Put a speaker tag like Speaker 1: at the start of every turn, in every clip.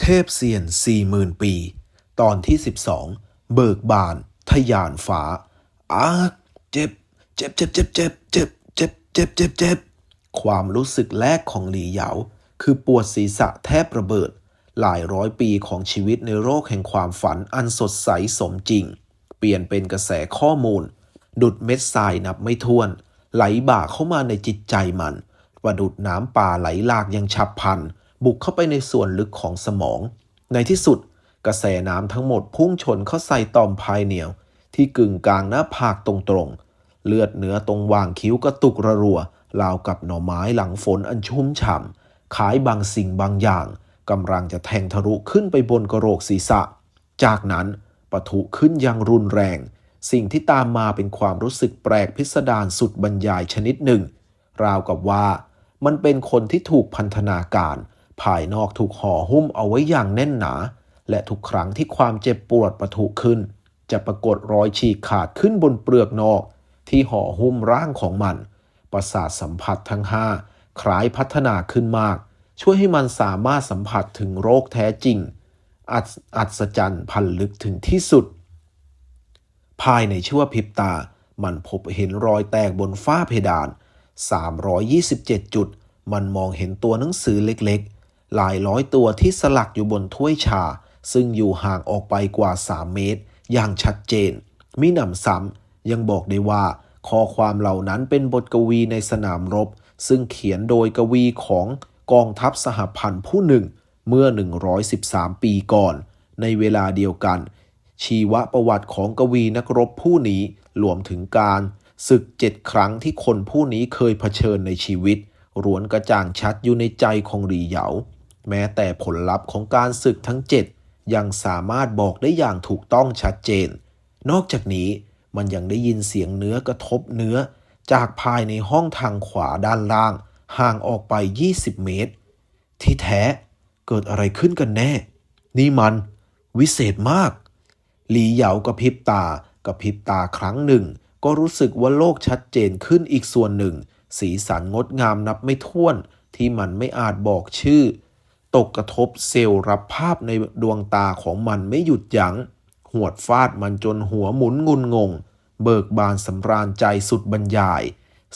Speaker 1: เทพเซียนสี่หมื่นปี ตอนที่สิบสองเบิกบานทะยานฟ้าอาเจ็บ เจ็บเจ็บเจ็บเจ็บเจ็บเจ็บเจ็บเจ็บเจ็บความรู้สึกแรกของหลีเหยา คือปวดศีรษะแทบระเบิด หลายร้อยปีของชีวิตในโลกแห่งความฝันอันสดใสสมจริง เปลี่ยนเป็นกระแสข้อมูล ดุดเม็ดทรายนับไม่ถ้วน ไหลบ่าเข้ามาในจิตใจมันประดุดน้ำป่าไหลหลากยังฉับพลัน บุกเข้าไปในส่วนลึกของสมอง ในที่สุด กระแสน้ำทั้งหมดพุ่งชนเข้าใส่ต่อมภายเหนียว ที่กึ่งกลางหน้าผากตรงๆ เลือดเนื้อตรงว่างคิ้วกระตุกระรัวราวกับหน่อไม้หลังฝนอันชุ่มฉ่ำขายบางสิ่งบางอย่างกำลังจะแทงทะลุขึ้นไปบนกระโหลกศีรษะ จากนั้นปะทุขึ้นอยังรุนแรง สิ่งที่ตามมาเป็นความรู้สึกแปลกพิสดารสุดบรรยายชนิดหนึ่ง ราวกับว่า มันเป็นคนที่ถูกพันธนาการ ภายนอกถูกห่อหุ้มเอาไว้อย่างแน่นหนา และทุกครั้งที่ความเจ็บปวดประทุขึ้น จะปรากฏรอยฉีกขาดขึ้นบนเปลือกนอก ที่ห่อหุ้มร่างของมัน ประสาทสัมผัสทั้งห้าคล้ายพัฒนาขึ้นมาก ช่วยให้มันสามารถสัมผัสถึงโรคแท้จริง อัศอัศจรรย์พันลึกถึงที่สุด ภายในชั่วพริบตา มันพบเห็นรอยแตกบนฝ้าเพดาน 327 จุด มันมองเห็นตัวหนังสือเล็กๆ หลายร้อยตัวที่สลักอยู่บนถ้วยชา ซึ่งอยู่ห่างออกไปกว่า 3 เมตร อย่างชัดเจน มิหนำซ้ำยังบอกได้ว่า ข้อความเหล่านั้นเป็นบทกวีในสนามรบ ซึ่งเขียนโดยกวีของกองทัพสหพันธ์ผู้หนึ่ง เมื่อ 113 ปีก่อน ในเวลาเดียวกัน ชีวประวัติของกวีนักรบผู้นี้รวมถึงการศึกเจ็ดครั้งที่คนผู้นี้เคยเผชิญในชีวิตรวนกระจ่างชัดอยู่ในใจของหลีเหยา แม้แต่ผลลัพธ์ของการศึกทั้งเจ็ดยังสามารถบอกได้อย่างถูกต้องชัดเจน นอกจากนี้มันยังได้ยินเสียงเนื้อกระทบเนื้อ จากภายในห้องทางขวาด้านล่าง ห่างออกไป 20 เมตร ที่แท้เกิดอะไรขึ้นกันแน่ นี่มัน วิเศษมาก หลีเหยากระพริบตากระพริบตาครั้งหนึ่ง ก็รู้สึกว่าโลกชัดเจนขึ้นอีกส่วนหนึ่ง สีสันงดงามนับไม่ถ้วนที่มันไม่อาจบอกชื่อ ตกกระทบเซลล์รับภาพในดวงตาของมันไม่หยุดยัง้ง หวดฟาดมันจนหัวหมุนงุนงง เบิกบานสำราญใจสุดบรรยาย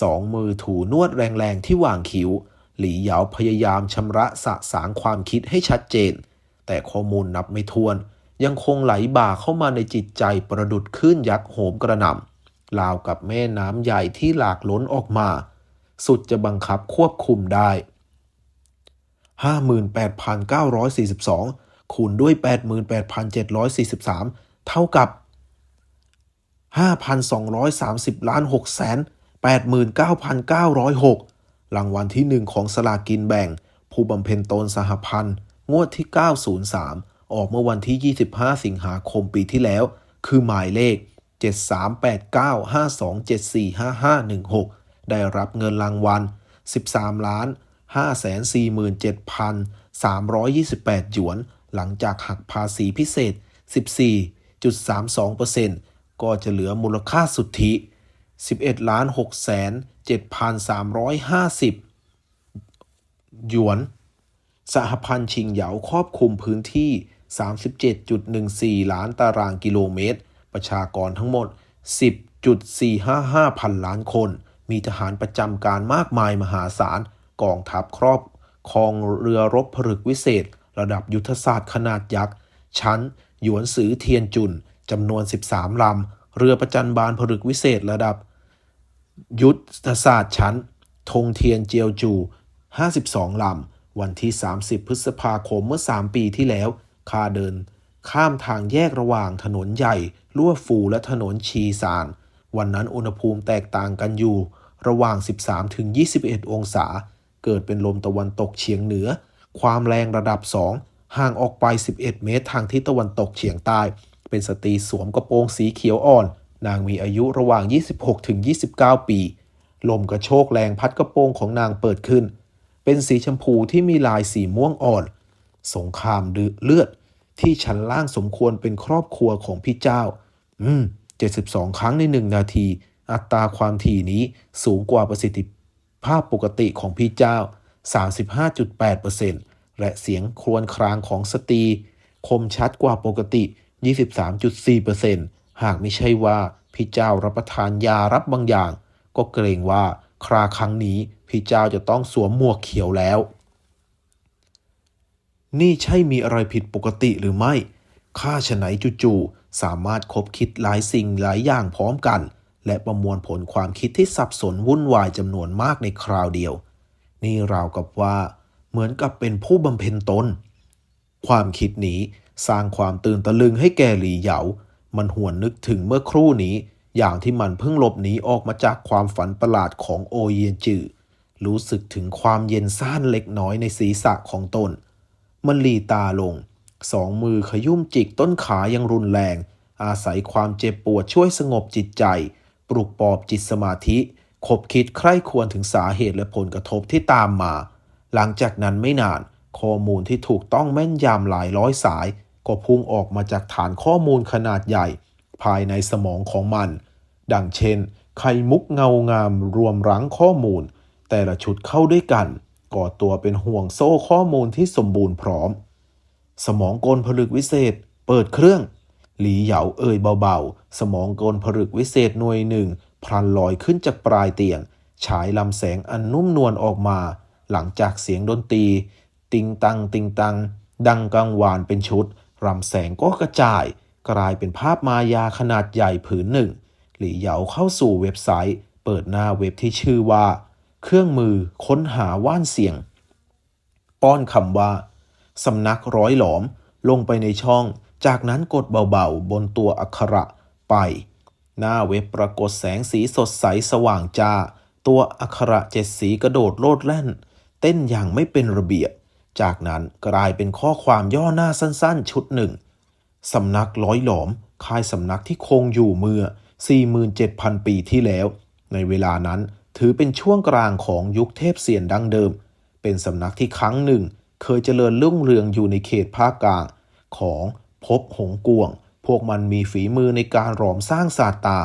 Speaker 1: สองมือถูนวดแรงๆที่วางคิ้ว หลีเหยาพยายามชำระสะสางความคิดให้ชัดเจน แต่ข้อมูลนับไม่ถ้วน ยังคงไหลบ่าเข้ามาในจิตใจประดุดขึ้นยักษ์โหมกระหน่ำราวกับแม่น้ำใหญ่ที่หลากล้นออกมา สุดจะบังคับควบคุมได้ 58,942 คูณด้วย 88,743 เท่ากับ 5,230ล้าน6แสน89,906 รางวัลที่หนึ่งของสลากินแบ่ง ผู้บำเพ็ญตนสหพันธ์ งวดที่ 903 ออกเมื่อวันที่ 25 สิงหาคมปีที่แล้ว คือหมายเลข 738952745516 ได้รับเงินรางวัล 13 ล้าน 547,328 หยวน หลังจากหักภาษีพิเศษ 14.32%ก็จะเหลือมูลค่าสุทธิ 11ล้าน6แสน7,350 หยวน สหพันธ์ชิงเหยาครอบคลุมพื้นที่ 37.14 ล้านตารางกิโลเมตร ประชากรทั้งหมด 10.455 พันล้านคน มีทหารประจำการมากมายมหาศาล กองทัพครอบครองเรือรบผลึกวิเศษ ระดับยุทธศาสตร์ขนาดยักษ์ ชั้น หยวนสือเทียนจุนจำนวน 13 ลำ เรือประจันบานผลึกวิเศษระดับ ยุทธศาสตร์ชั้นธงเทียนเจียวจู 52 ลำ วันที่ 30 พฤษภาคมเมื่อ 3 ปีที่แล้วข้าเดิน ข้ามทางแยกระหว่างถนนใหญ่ลั่วฟูและถนนชีซาน วันนั้นอุณหภูมิแตกต่างกันอยู่ ระหว่าง 13ถึง21 องศา เกิดเป็นลมตะวันตกเฉียงเหนือ ความแรงระดับ 2 ห่างออกไป 11 เมตร ทางทิศตะวันตกเฉียงใต้ เป็นสตรีสวมกระโปรงสีเขียวอ่อน นางมีอายุระหว่าง 26ถึง29 ปี ลมกระโชกแรงพัดกระโปรงของนางเปิดขึ้น เป็นสีชมพูที่มีลายสีม่วงอ่อน สงครามเลือด ที่ชั้นล่างสมควรเป็นครอบครัวของพี่เจ้า อืม 72 ครั้งในหนึ่งนาทีอัตราความถี่นี้สูงกว่าประสิทธิ ภาพปกติของพี่เจ้า 35.8%และเสียงครวญครางของสตรี คมชัดกว่าปกติ 23.4%หากไม่ใช่ว่าพี่เจ้ารับประทานยารับบางอย่าง ก็เกรงว่าคราครั้งนี้พี่เจ้าจะต้องสวมหมวกเขียวแล้ว นี่ใช่มีอะไรผิดปกติหรือไม่ข้าฉไหนจู่ๆสามารถคบคิดหลายสิ่งหลายอย่างพร้อมกัน และประมวลผลความคิดที่สับสนวุ่นวายจำนวนมากในคราวเดียว นี่ราวกับว่า เหมือนกับเป็นผู้บำเพ็ญตน ความคิดนี้สร้างความตื่นตะลึงให้แก่หลีเหยา มันหวนนึกถึงเมื่อครู่นี้ อย่างที่มันเพิ่งหลบหนีออกมาจากความฝันประหลาดของโอเยนจือรู้สึกถึงความเย็นซ่านเล็กน้อยในศีรษะของตน มันหลีตาลง สองมือขยุ่มจิกต้นขายังรุนแรง อาศัยความเจ็บปวดช่วยสงบจิตใจ ปลุกปลอบจิตสมาธิคบคิดใคร่ควรถึงสาเหตุและผลกระทบที่ตามมา หลังจากนั้นไม่นาน ข้อมูลที่ถูกต้องแม่นยำหลายร้อยสาย ก็พุ่งออกมาจากฐานข้อมูลขนาดใหญ่ ภายในสมองของมัน ดังเช่น ไข่มุกเงางามรวมรั้งข้อมูล แต่ละชุดเข้าด้วยกัน ก่อตัวเป็นห่วงโซ่ข้อมูลที่สมบูรณ์พร้อม สมองกลผลึกวิเศษ เปิดเครื่อง หลีเหยาเอ่ยเบาๆ สมองกลผลึกวิเศษหน่วยหนึ่ง พลันลอยขึ้นจากปลายเตียง ฉายลำแสงอันนุ่มนวลออกมา หลังจากเสียงดนตรี ติงตัง ติงตัง ดังกังวานเป็นชุดรำแสงก็กระจาย กลายเป็นภาพมายาขนาดใหญ่ผืนหนึ่ง หลี่เหยาเข้าสู่เว็บไซต์ เปิดหน้าเว็บที่ชื่อว่า เครื่องมือค้นหาว่านเสียง ป้อนคำว่าสำนักร้อยหลอมลงไปในช่อง จากนั้นกดเบาๆ บนตัวอักขระไป หน้าเว็บปรากฏแสงสีสดใสสว่างจ้า ตัวอักขระเจ็ดสีกระโดดโลดแล่น เต้นอย่างไม่เป็นระเบียบ จากนั้นกลายเป็นข้อความย่อหน้าสั้นๆ ชุดหนึ่งสำนักร้อยหลอมค่ายสำนักที่คงอยู่เมื่อ 47,000 ปีที่แล้ว ในเวลานั้นถือเป็นช่วงกลางของยุคเทพเสียนดังเดิม เป็นสำนักที่ครั้งหนึ่ง เคยเจริญรุ่งเรืองอยู่ในเขตภาคกลางของ ภพหงกวง พวกมันมีฝีมือในการหลอมสร้างศาสตา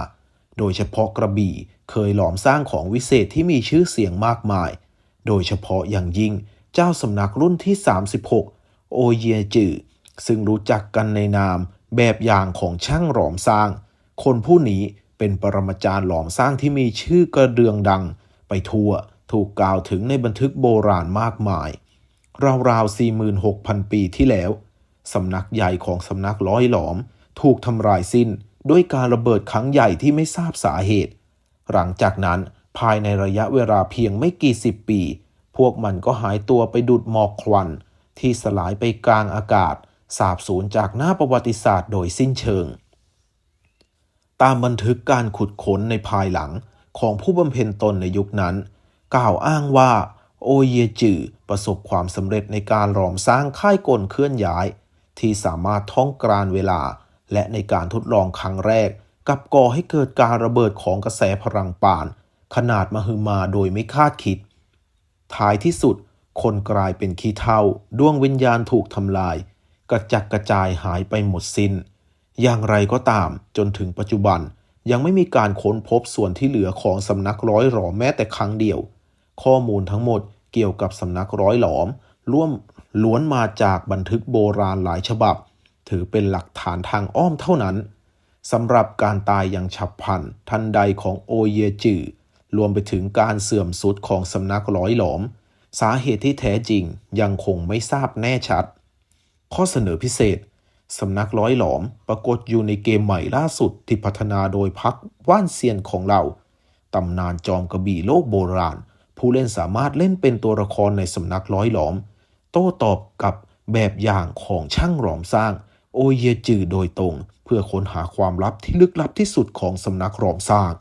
Speaker 1: โดยเฉพาะกระบี่เคยหลอมสร้างของวิเศษที่มีชื่อเสียงมากมาย โดยเฉพาะอย่างยิ่งเจ้าสำนักรุ่นที่ 36 โอเยจือซึ่งรู้จักกันในนามแบบอย่างของช่างหลอมสร้าง คนผู้นี้เป็นปรมาจารย์หลอมสร้างที่มีชื่อกระเดืองดัง ไปทั่วถูกกล่าวถึงในบันทึกโบราณมากมาย ราวๆ46,000 ปีที่แล้ว สำนักใหญ่ของสำนักร้อยหลอม ถูกทำลายสิ้นด้วยการระเบิดครั้งใหญ่ที่ไม่ทราบสาเหตุ หลังจากนั้นภายในระยะเวลาเพียงไม่กี่สิบปี พวกมันก็หายตัวไปดุดหมอกควัน ที่สลายไปกลางอากาศ สาบสูญจากหน้าประวัติศาสตร์โดยสิ้นเชิง ตามบันทึกการขุดค้นในภายหลังของผู้บำเพ็ญตนในยุคนั้น กล่าวอ้างว่าโอเยจือประสบความสำเร็จในการหลอมสร้างค่ายกลเคลื่อนย้าย ที่สามารถท่องกรานเวลา และในการทดลองครั้งแรกกับก่อให้เกิดการระเบิดของกระแสพลังป่าน ขนาดมหึมาโดยไม่คาดคิด ท้ายที่สุด คนกลายเป็นขี้เถ้าดวงวิญญาณถูกทำลาย กระจัดกระจายหายไปหมดสิน้น อย่างไรก็ตามจนถึงปัจจุบันยังไม่มีการค้นพบส่วนที่เหลือของสำนักร้อยหลอมแม้แต่ครั้งเดียว ข้อมูลทั้งหมดเกี่ยวกับสำนักร้อยหลอม ร่วมล้วนมาจากบันทึกโบราณหลายฉบับ ถือเป็นหลักฐานทางอ้อมเท่านั้นสำหรับการตายอย่างฉับพลันทันใดของโอเยจือรวมไปถึงการเสื่อมสุดของสำนักร้อยหลอม สาเหตุที่แท้จริงยังคงไม่ทราบแน่ชัด ข้อเสนอพิเศษสำนักร้อยหลอมปรากฏอยู่ในเกมใหม่ล่าสุดที่พัฒนาโดยพักว่านเซียนของเราตำนานจอมกระบี่โลกโบราณ ผู้เล่นสามารถเล่นเป็นตัวละครในสำนักร้อยหลอม โต้ตอบกับแบบอย่างของช่างหลอมสร้าง โอเยจือโดยตรง เพื่อค้นหาความลับที่ลึกลับที่สุดของสำนักหลอมสร้าง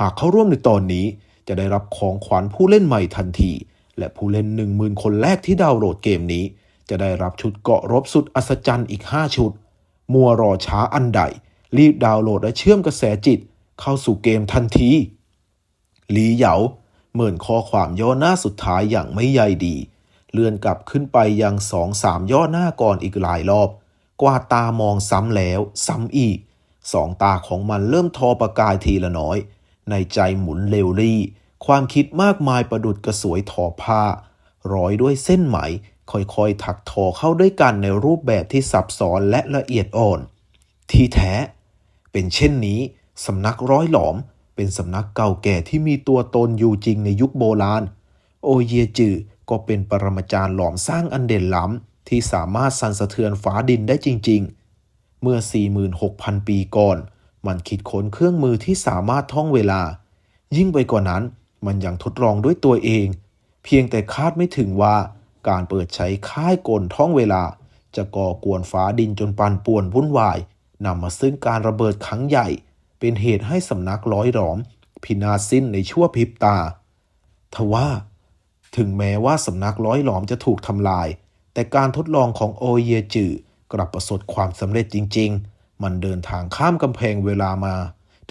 Speaker 1: หากเข้าร่วมในตอนนี้จะได้รับของขวัญผู้เล่นใหม่ทันที และผู้เล่น10,000 คนแรกที่ดาวน์โหลดเกมนี้ จะได้รับชุดเกาะรบสุดอัศจรรย์อีก 5 ชุด มัวรอช้าอันใด รีบดาวน์โหลดและเชื่อมกระแสจิต เข้าสู่เกมทันทีหลีเหยาเหมือนข้อความย่อหน้าสุดท้ายอย่างไม่ใยดี เลื่อนกลับขึ้นไปยังสองสามย่อหน้าก่อนอีกหลายรอบ กว่าตามองซ้ำแล้ว ซ้ำอีก สองตาของมันเริ่มทอประกายทีละน้อย ในใจหมุนเร็วรี่ ความคิดมากมายประดุดกระสวยทอผ้า ร้อยด้วยเส้นไหม ค่อยๆถักทอเข้าด้วยกันในรูปแบบที่ซับซ้อนและละเอียดอ่อน ที่แท้ เป็นเช่นนี้สำนักร้อยหลอม เป็นสำนักเก่าแก่ที่มีตัวตนอยู่จริงในยุคโบราณ โอเยจือ ก็เป็นปรมาจารย์หลอมสร้างอันเด่นล้ำที่สามารถสั่นสะเทือนฟ้าดินได้จริง ๆ เมื่อ 46,000 ปีก่อน มันคิดค้นเครื่องมือที่สามารถท่องเวลา ยิ่งไปกว่านั้นมันยังทดลองด้วยตัวเอง เพียงแต่คาดไม่ถึงว่าการเปิดใช้ค่ายกลท่องเวลา จะก่อกวนฟ้าดินจนปั่นป่วนวุ่นวายนำมาซึ่งการระเบิดครั้งใหญ่ เป็นเหตุให้สำนักร้อยหลอม พินาศสิ้นในชั่วพริบตา ทว่า ถึงแม้ว่าสำนักร้อยหลอมจะถูกทำลาย แต่การทดลองของโอเยจือกลับประสบความสำเร็จจริง ๆ มันเดินทางข้ามกำแพงเวลามา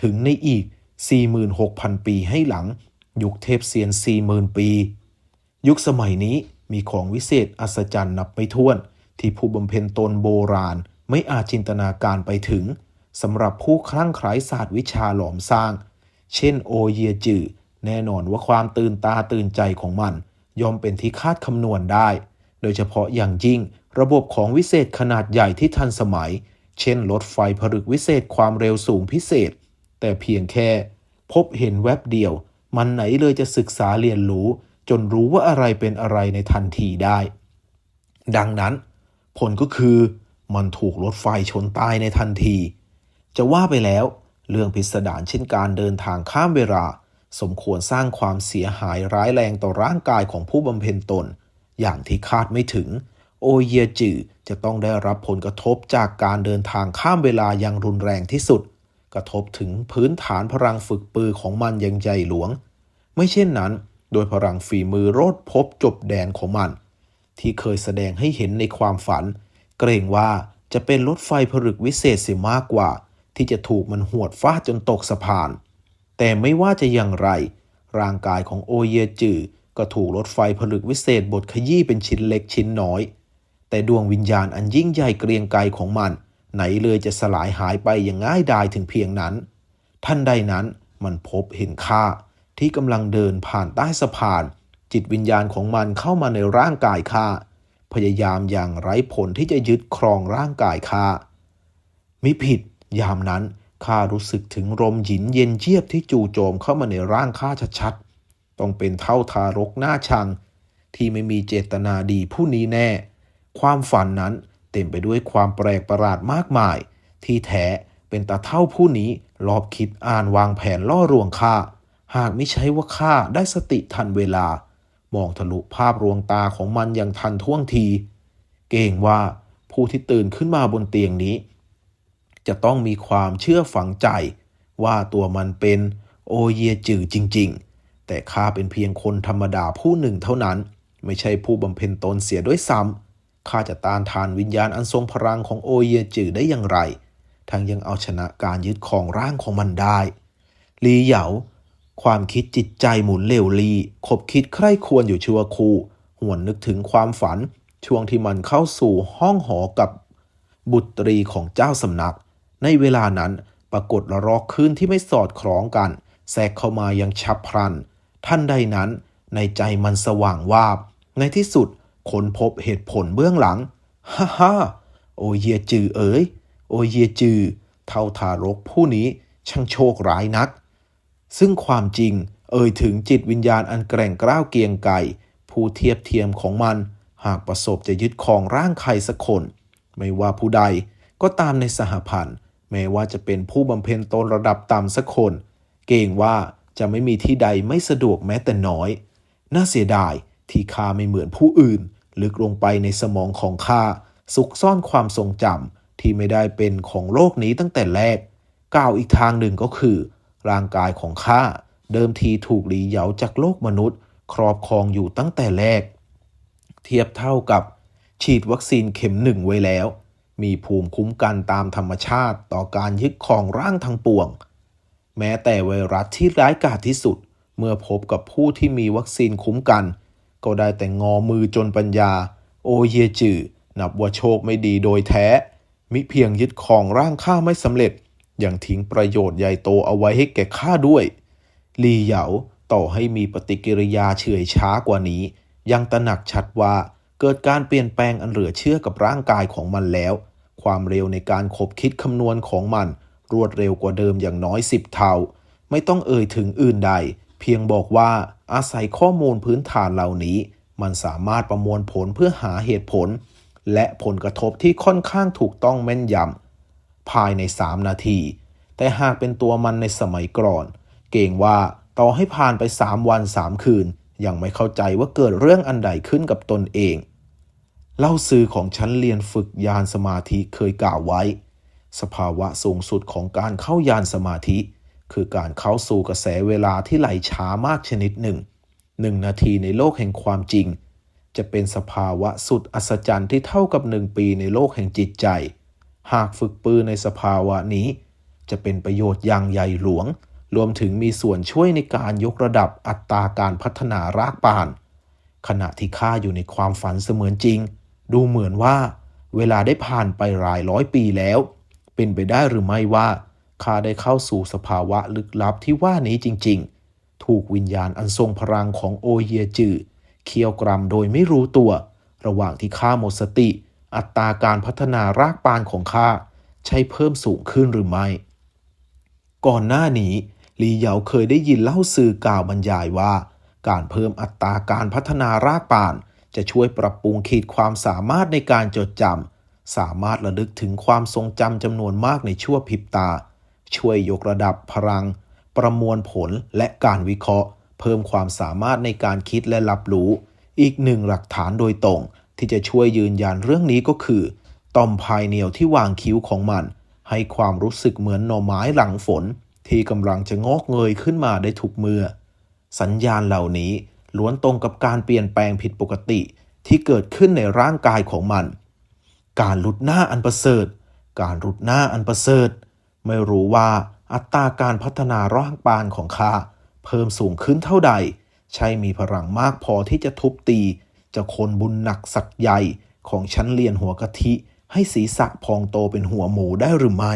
Speaker 1: ถึงในอีก 46,000 ปีให้หลัง ยุคเทพเซียน 40,000 ปี ยุคสมัยนี้มีของวิเศษอัศจรรย์นับไม่ถ้วน ที่ผู้บำเพ็ญตนโบราณไม่อาจจินตนาการไปถึงสำหรับผู้คลั่งไคล้ศาสตร์วิชาหลอมสร้าง เช่นโอเยจือแน่นอนว่าความตื่นตาตื่นใจของมัน ย่อมเป็นที่คาดคำนวณได้ โดยเฉพาะอย่างยิ่งระบบของวิเศษขนาดใหญ่ที่ทันสมัย เช่นรถไฟผลึกวิเศษความเร็วสูงพิเศษ แต่เพียงแค่ พบเห็นแวบเดียว มันไหนเลยจะศึกษาเรียนรู้ จนรู้ว่าอะไรเป็นอะไรในทันทีได้ ดังนั้น ผลก็คือมันถูกรถไฟชนตายในทันที จะว่าไปแล้ว เรื่องพิสดารเช่นการเดินทางข้ามเวลา สมควรสร้างความเสียหายร้ายแรงต่อร่างกายของผู้บำเพ็ญตน อย่างที่คาดไม่ถึง โอเยจือจะต้องได้รับผลกระทบจากการเดินทางข้ามเวลาอย่างรุนแรงที่สุด กระทบถึงพื้นฐานพลังฝึกปือของมันอย่างใหญ่หลวง ไม่เช่นนั้น โดยพลังฝีมือโรดพบจบแดนของมัน ที่เคยแสดงให้เห็นในความฝัน เกรงว่าจะเป็นรถไฟผลึกวิเศษเสียมากกว่า ที่จะถูกมันหวดฟาดจนตกสะพาน แต่ไม่ว่าจะอย่างไร ร่างกายของโอเยจือก็ถูกรถไฟผลึกวิเศษบดขยี้เป็นชิ้นเล็กชิ้นน้อย แต่ดวงวิญญาณอันยิ่งใหญ่เกรียงไกรของมัน ไหนเลยจะสลายหายไปอย่างง่ายดายถึงเพียงนั้น ท่านใดนั้นมันพบเห็นข้าที่กำลังเดินผ่านใต้สะพาน จิตวิญญาณของมันเข้ามาในร่างกายข้าพยายามอย่างไร้ผลที่จะยึดครองร่างกายข้ามิผิด ยามนั้น ข้ารู้สึกถึงลมหยินเย็นเยียบที่จู่โจมเข้ามาในร่างข้าชัดๆ ต้องเป็นเท่าทารกหน้าชัง ที่ไม่มีเจตนาดีผู้นี้แน่ ความฝันนั้นเต็มไปด้วยความแปลกประหลาดมากมาย ที่แท้เป็นตาเท่าผู้นี้รอบคิดอ่านวางแผนล่อลวงข้า หากไม่ใช่ว่าข้าได้สติทันเวลา มองทะลุภาพรวงตาของมันอย่างทันท่วงที เก่งว่าผู้ที่ตื่นขึ้นมาบนเตียงนี้ จะต้องมีความเชื่อฝังใจ ว่าตัวมันเป็นโอเยจือจริง ๆ แต่ข้าเป็นเพียงคนธรรมดาผู้หนึ่งเท่านั้น ไม่ใช่ผู้บำเพ็ญตนเสียด้วยซ้ำข้าจะต้านทานวิญญาณอันทรงพลังของโอเยจือได้อย่างไร ทั้งยังเอาชนะการยึดของร่างของมันได้ลีเหยาความคิดจิตใจหมุนเร็วลีคบคิดใคร่ควรอยู่ชั่วคู่หวนนึกถึงความฝัน ช่วงที่มันเข้าสู่ห้องหอกับบุตรีของเจ้าสำนัก ในเวลานั้นปรากฏระลอกคลื่นที่ไม่สอดคล้องกันแทรกเข้ามายังฉับพลัน ท่านใดนั้น ในใจมันสว่างวาบ ในที่สุดค้นพบเหตุผลเบื้องหลัง ฮ่าฮ่าโอเยจือเอ๋ย โอเยจือ เท่าทารกผู้นี้ช่างโชคร้ายนัก ซึ่งความจริงเอ่ยถึงจิตวิญญาณอันแกร่งกล้าวเกียงไกผู้เทียบเทียมของมัน หากประสบจะยึดครองร่างใครสักคน ไม่ว่าผู้ใดก็ตามในสหพันธ์ แม้ว่าจะเป็นผู้บำเพ็ญตนระดับต่ำสักคน เกรงว่าจะไม่มีที่ใดไม่สะดวกแม้แต่น้อย น่าเสียดายที่ข้าไม่เหมือนผู้อื่น ลึกลงไปในสมองของข้าซุกซ่อนความทรงจำที่ไม่ได้เป็นของโลกนี้ตั้งแต่แรก กล่าวอีกทางหนึ่งก็คือ ร่างกายของข้าเดิมทีถูกหลีเหยาจากโลกมนุษย์ ครอบครองอยู่ตั้งแต่แรก เทียบเท่ากับฉีดวัคซีนเข็มหนึ่งไว้แล้ว มีภูมิคุ้มกันตามธรรมชาติต่อการยึดครองร่างทั้งปวง แม้แต่ไวรัสที่ร้ายกาจที่สุด เมื่อพบกับผู้ที่มีวัคซีนคุ้มกัน ก็ได้แต่งอมือจนปัญญา โอเยจือนับว่าโชคไม่ดีโดยแท้ มิเพียงยึดครองร่างข้าไม่สำเร็จ ยังทิ้งประโยชน์ใหญ่โตเอาไว้ให้แก่ข้าด้วย ลีเหยาต่อให้มีปฏิกิริยาเฉื่อยช้ากว่านี้ ยังตระหนักชัดว่าเกิดการเปลี่ยนแปลงอันเหลือเชื่อกับร่างกายของมันแล้ว ความเร็วในการขบคิดคำนวณของมัน รวดเร็วกว่าเดิมอย่างน้อยสิบเท่า ไม่ต้องเอ่ยถึงอื่นใด เพียงบอกว่าอาศัยข้อมูลพื้นฐานเหล่านี้ มันสามารถประมวลผลเพื่อหาเหตุผล และผลกระทบที่ค่อนข้างถูกต้องแม่นยำภายใน 3 นาที แต่หากเป็นตัวมันในสมัยก่อน เก่งว่าต่อให้ผ่านไป 3 วัน 3 คืน ยังไม่เข้าใจว่าเกิดเรื่องอันใดขึ้นกับตนเอง เล่าซื้อของฉันเรียนฝึกยานสมาธิเคยกล่าวไว้ สภาวะสูงสุดของการเข้ายานสมาธิ คือการเข้าสู่กระแสเวลาที่ไหลช้ามากชนิดหนึ่งหนึ่งนาทีในโลกแห่งความจริง จะเป็นสภาวะสุดอัศจรรย์ที่เท่ากับหนึ่งปีในโลกแห่งจิตใจ หากฝึกปืนในสภาวะนี้ จะเป็นประโยชน์อย่างใหญ่หลวง รวมถึงมีส่วนช่วยในการยกระดับอัตราการพัฒนารากปาน ขณะที่ข้าอยู่ในความฝันเสมือนจริง ดูเหมือนว่า เวลาได้ผ่านไปหลายร้อยปีแล้ว เป็นไปได้หรือไม่ว่าข้าได้เข้าสู่สภาวะลึกลับที่ว่านี้จริง ๆ ถูกวิญญาณอันทรงพลังของโอเฮียจือเคี่ยวกรำโดยไม่รู้ตัว ระหว่างที่ข้าหมดสติ อัตราการพัฒนารากปานของข้าใช่เพิ่มสูงขึ้นหรือไม่ ก่อนหน้านี้ลีเหยาเคยได้ยินเล่าสื่อกล่าวบรรยายว่า การเพิ่มอัตราการพัฒนารากปาน จะช่วยปรับปรุงขีดความสามารถในการจดจำสามารถระลึกถึงความทรงจำจำนวนมากในชั่วพริบตา ช่วยยกระดับพลัง ประมวลผลและการวิเคราะห์ เพิ่มความสามารถในการคิดและรับรู้ อีกหนึ่งหลักฐานโดยตรง ที่จะช่วยยืนยันเรื่องนี้ก็คือ ต่อมภายเหนียวที่วางคิ้วของมัน ให้ความรู้สึกเหมือนหน่อไม้หลังฝน ที่กำลังจะงอกเงยขึ้นมาได้ทุกเมื่อสัญญาณเหล่านี้ ล้วนตรงกับการเปลี่ยนแปลงผิดปกติที่เกิดขึ้นในร่างกายของมัน การหลุดหน้าอันประเสริฐ การหลุดหน้าอันประเสริฐ ไม่รู้ว่าอัตราการพัฒนาร่างปานของข้าเพิ่มสูงขึ้นเท่าใด ใช่มีพลังมากพอที่จะทุบตี จะคนบุญหนักสักใหญ่ของชั้นเรียนหัวกะทิ ให้ศีรษะพองโตเป็นหัวหมูได้หรือไม่